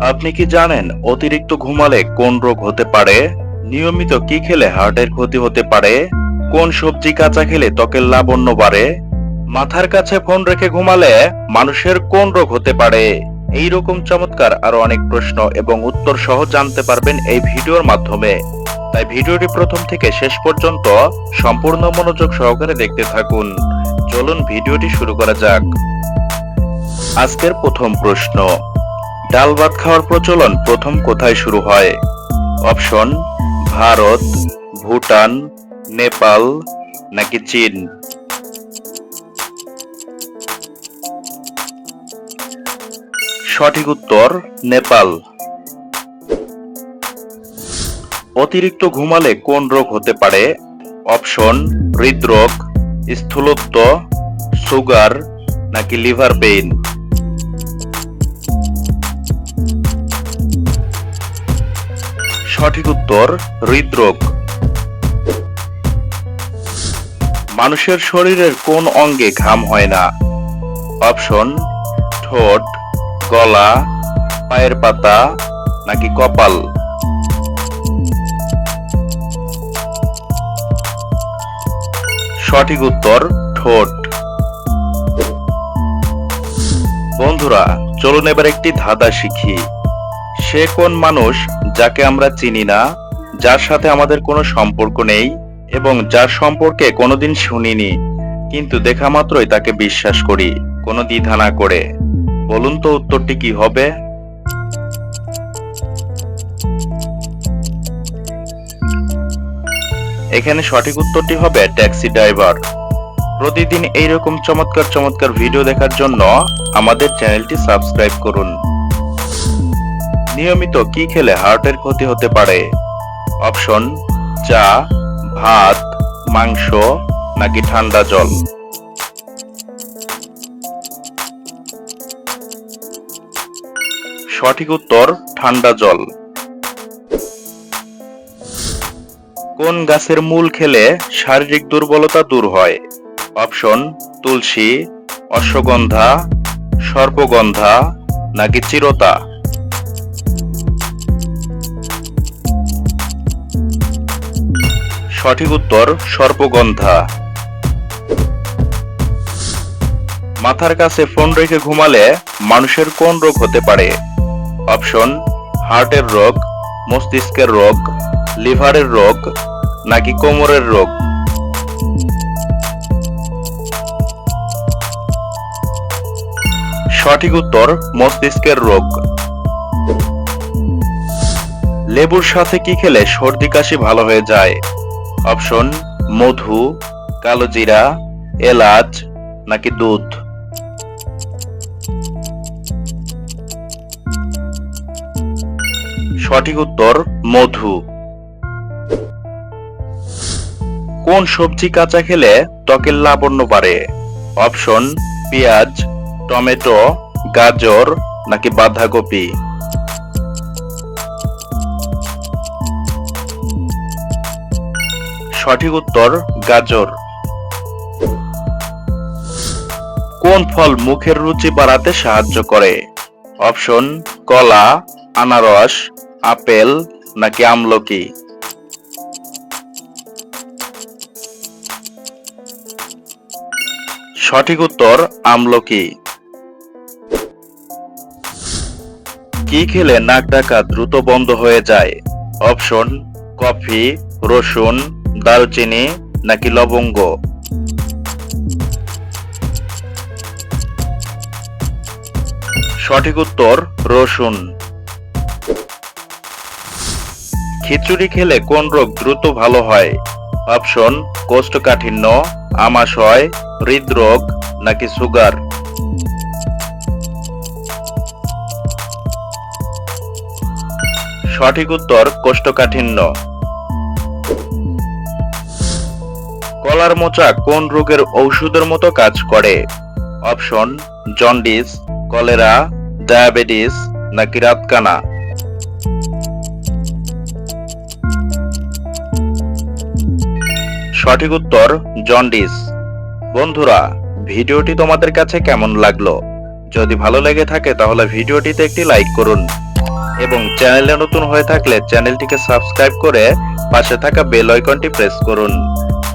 আপনি কি জানেন অতিরিক্ত ঘুমালে কোন রোগ হতে পারে? নিয়মিত কি খেলে হার্টের ক্ষতি হতে পারে? কোন সবজি কাঁচা খেলে ত্বকের লাবণ্য বাড়ে? মাথার কাছে ফোন রেখে ঘুমালে মানুষের কোন রোগ হতে পারে? এই রকম চমৎকার আরও অনেক প্রশ্ন এবং উত্তর সহ জানতে পারবেন এই ভিডিওর মাধ্যমে। তাই ভিডিওটি প্রথম থেকে শেষ পর্যন্ত সম্পূর্ণ মনোযোগ সহকারে দেখতে থাকুন। চলুন ভিডিওটি শুরু করা যাক। আজকের প্রথম প্রশ্ন ডাল ভাত খাওয়ার প্রচলন প্রথম কোথায় শুরু হয়? অপশন, ভারত, ভুটান, নেপাল নাকি চীন? সঠিক উত্তর, নেপাল। অতিরিক্ত ঘুমালে কোন রোগ হতে পারে? অপশন, হৃদরোগ, স্থূলত্ব, সুগার নাকি লিভার পেইন? সঠিক উত্তর হৃদরোগ। মানুষের শরীরের কোন অঙ্গে ঘাম হয় না? অপশন, ঠোঁট, গলা, পায়ের পাতা নাকি কপাল? সঠিক উত্তর, ঠোঁট। বন্ধুরা, চলুন এবার একটি ধাঁধা শিখি। সে কোন মানুষ যাকে আমরা চিনি না, যার সাথে আমাদের কোনো সম্পর্ক নেই এবং যার সম্পর্কে কোনোদিন শুনিনি, কিন্তু দেখা মাত্রই তাকে বিশ্বাস করি, কোনো দ্বিধা না করে। বলুন তো উত্তরটি কি হবে? এখানে সঠিক উত্তরটি হবে ট্যাক্সি ড্রাইভার। প্রতিদিন এইরকম চমৎকার চমৎকার ভিডিও দেখার জন্য আমাদের চ্যানেলটি সাবস্ক্রাইব করুন। নিয়মিত কি খেলে হার্টের ক্ষতি হতে পারে? অপশন, চা, ভাত, মাংস নাকি ঠান্ডা জল? সঠিক উত্তর, ঠান্ডা জল। কোন গাছের মূল খেলে শারীরিক দুর্বলতা দূর হয়? অপশন, তুলসী, অশ্বগন্ধা, সর্পগন্ধা নাকি চিরতা? সঠিক উত্তর সর্পগন্ধা। মাথার কাছে ফোন রেখে ঘুমালে মানুষের কোন রোগ হতে পারে? অপশন, হার্টের রোগ, মস্তিষ্কের রোগ, লিভারের রোগ, নাকি কোমরের রোগ? সঠিক উত্তর, মস্তিষ্কের রোগ। লেবুর সাথে কি খেলে সর্দি কাশি ভালো হয়ে যায়? অপশন, মধু কালোজিরা এলাচ, নাকি দুধ? সঠিক উত্তর, মধু। কোন সবজি কাঁচা খেলে ত্বকের লাবণ্য বাড়ে? অপশন, পেঁয়াজ, টমেটো, গাজর, নাকি বাঁধাকপি? সঠিক উত্তর, গাজর। কোন ফল মুখের রুচি বাড়াতে সাহায্য করে? অপশন, কলা, আনারস, আপেল নাকি আমলকি? সঠিক উত্তর, আমলকি। কি খেলে নাক ডাকা দ্রুত বন্ধ হয়ে যায়? অপশন, কফি, রসুন দারুচিনি নাকি লবঙ্গ? সঠিক উত্তর, রসুন। খিচুড়ি খেলে কোন রোগ দ্রুত ভালো হয়? অপশন, কোষ্ঠকাঠিন্য আমাশয় হৃদরোগ নাকি সুগার? সঠিক উত্তর, কোষ্ঠকাঠিন্য। কলার মোচা কোন রোগের ঔষধের মতো কাজ করে? অপশন, জন্ডিস, কলেরা, ডায়াবেটিস নাকি রাতকানা? সঠিক উত্তর, জন্ডিস। বন্ধুরা, ভিডিওটি তোমাদের কাছে কেমন লাগল? যদি ভালো লেগে থাকে তাহলে ভিডিওটিতে একটি লাইক করুন। এবং চ্যানেলে নতুন হয়ে থাকলে চ্যানেলটিকে সাবস্ক্রাইব করে পাশে থাকা বেল আইকনটি প্রেস করুন।